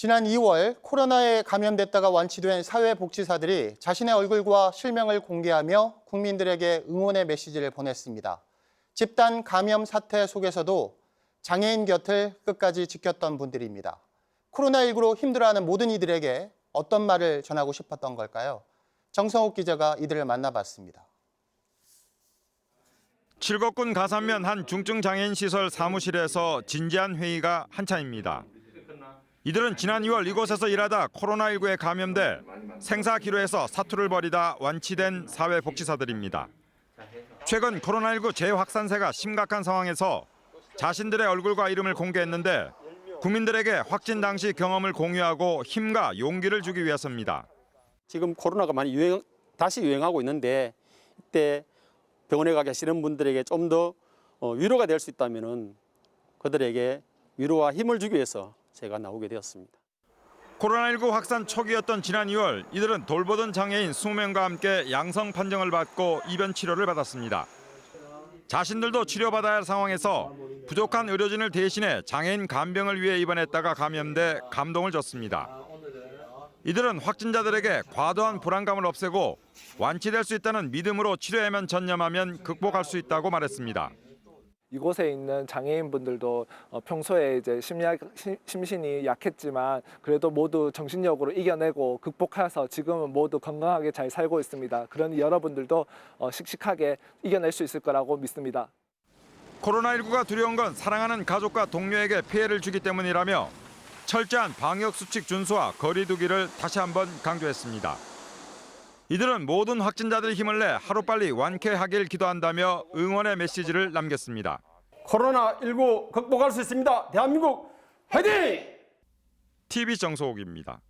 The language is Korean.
지난 2월 코로나에 감염됐다가 완치된 사회복지사들이 자신의 얼굴과 실명을 공개하며 국민들에게 응원의 메시지를 보냈습니다. 집단 감염 사태 속에서도 장애인 곁을 끝까지 지켰던 분들입니다. 코로나19로 힘들어하는 모든 이들에게 어떤 말을 전하고 싶었던 걸까요? 정성욱 기자가 이들을 만나봤습니다. 칠곡군 가산면 한 중증 장애인 시설 사무실에서 진지한 회의가 한창입니다. 이들은 지난 2월 이곳에서 일하다 코로나19에 감염돼 생사 기로에서 사투를 벌이다 완치된 사회복지사들입니다. 최근 코로나19 재확산세가 심각한 상황에서 자신들의 얼굴과 이름을 공개했는데 국민들에게 확진 당시 경험을 공유하고 힘과 용기를 주기 위해서입니다. 지금 코로나가 많이 유행 다시 유행하고 있는데 이때 병원에 가 계시는 분들에게 좀 더 위로가 될 수 있다면은 그들에게 위로와 힘을 주기 위해서 제가 나오게 되었습니다. 코로나19 확산 초기였던 지난 2월 이들은 돌보던 장애인 20명과 함께 양성 판정을 받고 입원 치료를 받았습니다. 자신들도 치료받아야 할 상황에서 부족한 의료진을 대신해 장애인 간병을 위해 입원했다가 감염돼 감동을 줬습니다. 이들은 확진자들에게 과도한 불안감을 없애고 완치될 수 있다는 믿음으로 치료에만 전념하면 극복할 수 있다고 말했습니다. 이곳에 있는 장애인분들도 어, 평소에 이제 심야, 심- 심신이 약했지만 그래도 모두 정신력으로 이겨내고 극복해서 지금은 모두 건강하게 잘 살고 있습니다. 그러니 여러분들도 어, 씩씩하게 이겨낼 수 있을 거라고 믿습니다. 코로나19가 두려운 건 사랑하는 가족과 동료에게 피해를 주기 때문이라며 철저한 방역 수칙 준수와 거리두기를 다시 한번 강조했습니다. 이들은 모든 확진자들의 힘을 내 하루빨리 완쾌하길 기도한다며 응원의 메시지를 남겼습니다. 코로나19 극복할 수 있습니다. 대한민국 화이팅! TV 정소옥입니다.